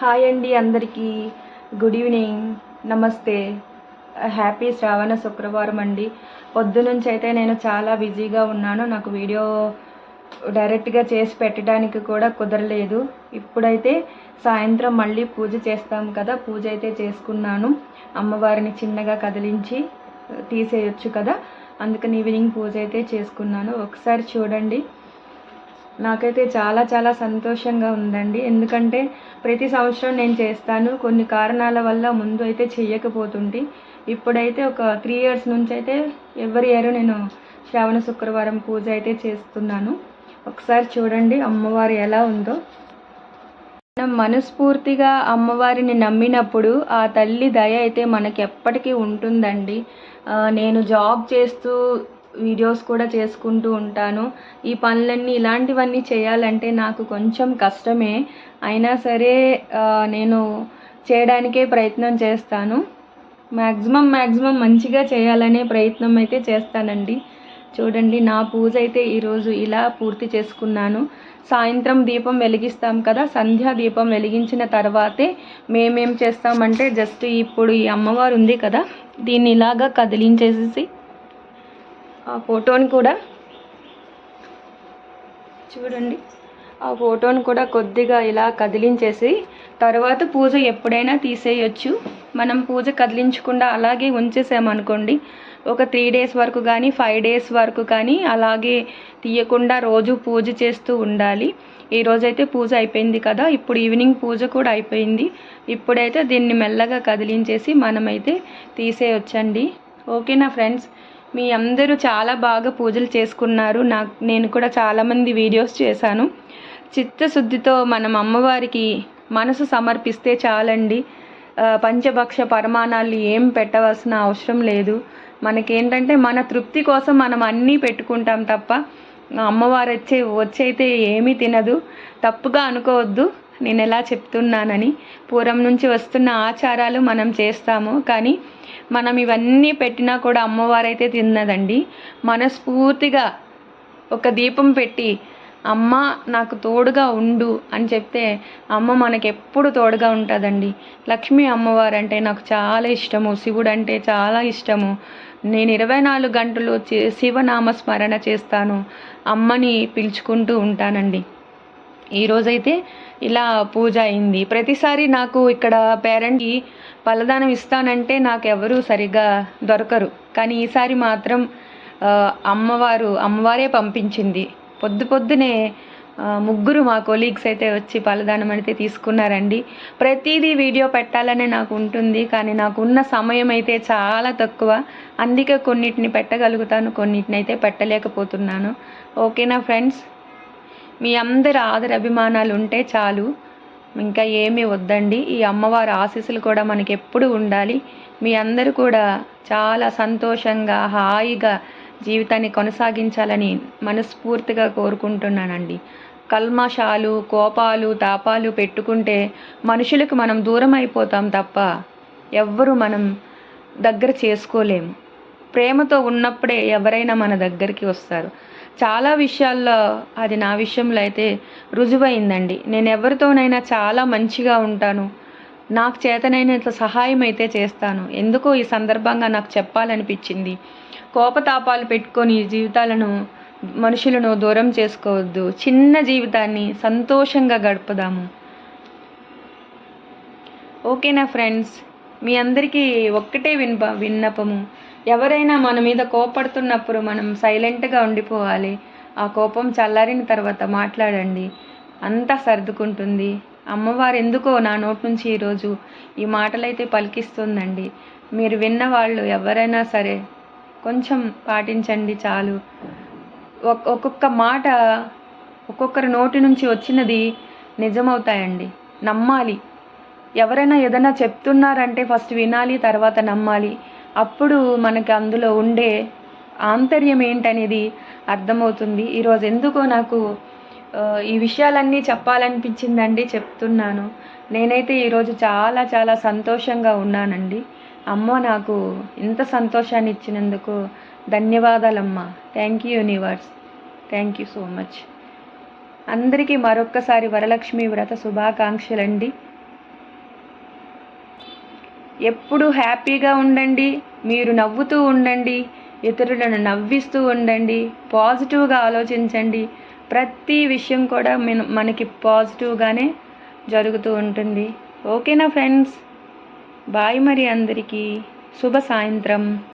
Hi అండి అందరికీ. Good evening నమస్తే. హ్యాపీ శ్రావణ శుక్రవారం అండి. పొద్దునుంచి అయితే నేను చాలా బిజీగా ఉన్నాను. నాకు వీడియో డైరెక్ట్గా చేసి పెట్టడానికి కూడా కుదరలేదు. ఇప్పుడైతే సాయంత్రం మళ్ళీ పూజ చేస్తాం కదా. పూజ అయితే చేసుకున్నాను. అమ్మవారిని చిన్నగా కదిలించి తీసేయొచ్చు కదా. అందుకని ఈవినింగ్ పూజ అయితే చేసుకున్నాను. ఒకసారి చూడండి. నాకైతే చాలా చాలా సంతోషంగా ఉందండి. ఎందుకంటే ప్రతి సంవత్సరం నేను చేస్తాను. కొన్ని కారణాల వల్ల ముందు అయితే చెయ్యకపోతుంటే. ఇప్పుడైతే ఒక త్రీ ఇయర్స్ నుంచి అయితే ఎవరి ఇయర్ నేను శ్రావణ శుక్రవారం పూజ అయితే చేస్తున్నాను. ఒకసారి చూడండి అమ్మవారు ఎలా ఉందో. మనం మనస్ఫూర్తిగా అమ్మవారిని నమ్మినప్పుడు ఆ తల్లి దయ అయితే మనకి ఎప్పటికీ ఉంటుందండి నేను జాబ్ చేస్తూ వీడియోస్ కూడా చేసుకుంటూ ఉంటాను. ఈ పనులన్నీ ఇలాంటివన్నీ చేయాలంటే నాకు కొంచెం కష్టమే. అయినా సరే నేను చేయడానికే ప్రయత్నం చేస్తాను. మ్యాక్సిమం మ్యాక్సిమం మంచిగా చేయాలనే ప్రయత్నం అయితే చేస్తానండి. చూడండి నా పూజ అయితే ఈరోజు ఇలా పూర్తి చేసుకున్నాను. సాయంత్రం దీపం వెలిగిస్తాం కదా సంధ్యా దీపం వెలిగించిన తర్వాతే మేమేం చేస్తామంటే జస్ట్ ఇప్పుడు ఈ అమ్మవారు ఉంది కదా దీన్ని ఇలాగా కదిలించేసేసి ఆ ఫోటోని కూడా చూడండి. ఆ ఫోటోని కూడా కొద్దిగా ఇలా కదిలించేసి తర్వాత పూజ ఎప్పుడైనా తీసేయొచ్చు. మనం పూజ కదిలించకుండా అలాగే ఉంచేసామనుకోండి ఒక త్రీ డేస్ వరకు కానీ ఫైవ్ డేస్ వరకు కానీ అలాగే తీయకుండా రోజు పూజ చేస్తూ ఉండాలి. ఈ రోజైతే పూజ అయిపోయింది కదా ఇప్పుడు ఈవినింగ్ పూజ కూడా అయిపోయింది. ఇప్పుడైతే దీన్ని మెల్లగా కదిలించేసి మనమైతే తీసేయొచ్చండి. ఓకేనా ఫ్రెండ్స్? మీ అందరూ చాలా బాగా పూజలు చేసుకున్నారు. నాకు నేను కూడా చాలామంది వీడియోస్ చేశాను. చిత్తశుద్ధితో మనం అమ్మవారికి మనసు సమర్పిస్తే చాలండి. పంచభక్ష పరమాణాలు ఏం పెట్టవలసిన అవసరం లేదు. మనకేంటంటే మన తృప్తి కోసం మనం అన్నీ పెట్టుకుంటాం తప్ప అమ్మవారు వచ్చే వచ్చైతే ఏమీ తినదు. తప్పుగా అనుకోవద్దు. నేను ఎలా చెప్తున్నానని పూర్వం నుంచి వస్తున్న ఆచారాలు మనం చేస్తాము. కానీ మనం ఇవన్నీ పెట్టినా కూడా అమ్మవారైతే తిన్నదండి. మనస్ఫూర్తిగా ఒక దీపం పెట్టి అమ్మ నాకు తోడుగా ఉండు అని చెప్తే అమ్మ మనకి ఎప్పుడు తోడుగా ఉంటుందండి. లక్ష్మీ అమ్మవారు అంటే నాకు చాలా ఇష్టము. శివుడు అంటే చాలా ఇష్టము. నేను ఇరవై నాలుగు గంటలు చే- శివనామ స్మరణ చేస్తాను. అమ్మని పిలుచుకుంటూ ఉంటానండి. ఈరోజైతే ఇలా పూజ అయింది. ప్రతిసారి నాకు ఇక్కడ పేరెంట్కి పలదానం ఇస్తానంటే నాకు ఎవరు సరిగ్గా దొరకరు. కానీ ఈసారి మాత్రం అమ్మవారు అమ్మవారే పంపించింది. పొద్దు పొద్దునే ముగ్గురు మా కొలీగ్స్ అయితే వచ్చి పలదానం అయితే తీసుకున్నారండి. ప్రతిదీ వీడియో పెట్టాలనే నాకు ఉంటుంది. కానీ నాకున్న సమయం అయితే చాలా తక్కువ. అందుకే కొన్నిటిని పెట్టగలుగుతాను కొన్నిటిని అయితే పెట్టలేకపోతున్నాను. ఓకేనా ఫ్రెండ్స్? మీ అందరి ఆదర అభిమానాలు ఉంటే చాలు. ఇంకా ఏమీ వద్దండి. ఈ అమ్మవారి ఆశీస్సులు కూడా మనకి ఎప్పుడు ఉండాలి. మీ అందరూ కూడా చాలా సంతోషంగా హాయిగా జీవితాన్ని కొనసాగించాలని మనస్ఫూర్తిగా కోరుకుంటున్నానండి. కల్మషాలు కోపాలు తాపాలు పెట్టుకుంటే మనుషులకు మనం దూరం అయిపోతాం తప్ప ఎవ్వరూ మనం దగ్గర చేసుకోలేము ప్రేమతో ఉన్నప్పుడే ఎవరైనా మన దగ్గరికి వస్తారు. చాలా విషయాల్లో అది నా విషయంలో అయితే రుజువైందండి. నేను ఎవరితోనైనా చాలా మంచిగా ఉంటాను. నాకు చేతనైనంత సహాయం అయితే చేస్తాను. ఎందుకో ఈ సందర్భంగా నాకు చెప్పాలనిపించింది. కోపతాపాలు పెట్టుకొని జీవితాలను మనుషులను దూరం చేసుకోవద్దు. చిన్న జీవితాన్ని సంతోషంగా గడుపుదాము. ఓకేనా ఫ్రెండ్స్? మీ అందరికీ ఒక్కటే వినప విన్నపము. ఎవరైనా మన మీద కోపడుతున్నప్పుడు మనం సైలెంట్గా ఉండిపోవాలి. ఆ కోపం చల్లారిన తర్వాత మాట్లాడండి. అంతా సర్దుకుంటుంది. అమ్మవారు ఎందుకో నా నోటి నుంచి ఈరోజు ఈ మాటలైతే పలికిస్తుందండి. మీరు విన్న వాళ్ళు ఎవరైనా సరే కొంచెం పాటించండి చాలు. ఒక్కొక్క మాట ఒక్కొక్కరి నోటి నుంచి వచ్చినది నిజమవుతాయండి. నమ్మాలి. ఎవరైనా ఏదైనా చెప్తున్నారంటే ఫస్ట్ వినాలి తర్వాత నమ్మాలి. అప్పుడు మనకి అందులో ఉండే ఆంతర్యం ఏంటనేది అర్థమవుతుంది. ఈరోజు ఎందుకో నాకు ఈ విషయాలన్నీ చెప్పాలనిపించిందండి చెప్తున్నాను. నేనైతే ఈరోజు చాలా చాలా సంతోషంగా ఉన్నానండి. అమ్మ నాకు ఇంత సంతోషాన్ని ఇచ్చినందుకు ధన్యవాదాలమ్మా. Thank you universe thank you so much అందరికీ మరొక్కసారి వరలక్ష్మి వ్రత శుభాకాంక్షలండి. ఎప్పుడు హ్యాపీగా ఉండండి మీరు నవ్వుతూ ఉండండి ఇతరులను నవ్విస్తూ ఉండండి పాజిటివ్గా ఆలోచించండి. ప్రతి విషయం కూడా మనకి పాజిటివ్గానే జరుగుతూ ఉంటుంది. ఓకేనా ఫ్రెండ్స్? బాయ్ మరి అందరికీ. శుభ సాయంత్రం.